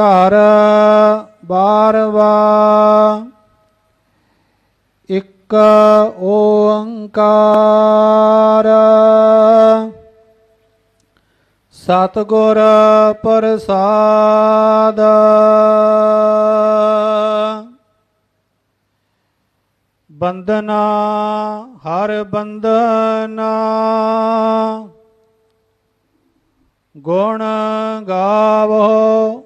ਘਰ ਬਾਰਵਾ। ਇੱਕ ਓੰਕਾਰ। ਸਤਿਗੁਰ ਪ੍ਰਸਾਦ। ਬੰਦਨਾ ਹਰ ਬੰਦਨਾ ਗੁਣ ਗਾਵੋ।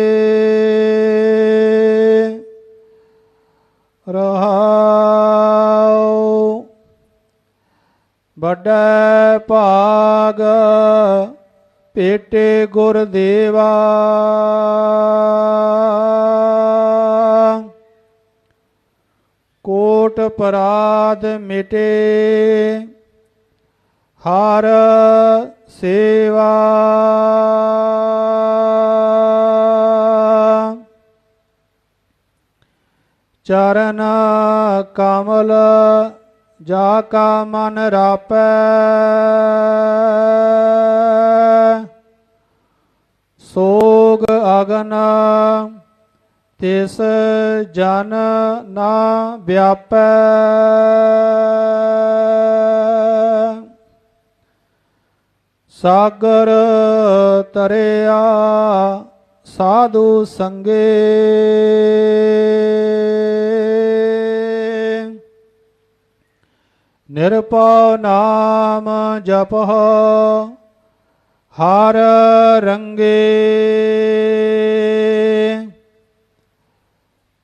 ਵੱਡਾ ਭਾਗ ਪੇਟੇ ਗੁਰ ਦੇਵਾ। ਕੋਟ ਪਰਾਧ ਮਿਟੇ ਹਰ ਸੇਵਾ। ਚਰਨ ਕਮਲ ਜਾ ਕਾ ਮਨ ਰਾਪੈ। ਸੋਗ ਅਗਨ ਤਿਸ ਜਨ ਨਾ ਵਿਆਪੈ। ਸਾਗਰ ਤਰਿਆ ਸਾਧੂ ਸੰਗੇ। ਨਿਰਪਉ ਨਾਮ ਜਪਹੁ, ਹਰ ਰੰਗੇ।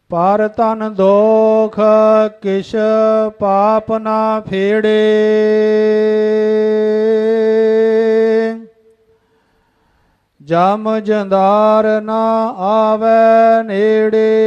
ਪਰ ਤਨ ਦੋਖ ਕਿਛ ਪਾਪ ਨਾ ਫੇੜੇ। ਜਮ ਜੰਦਾਰ ਨਾ ਆਵੇ ਨੇੜੇ।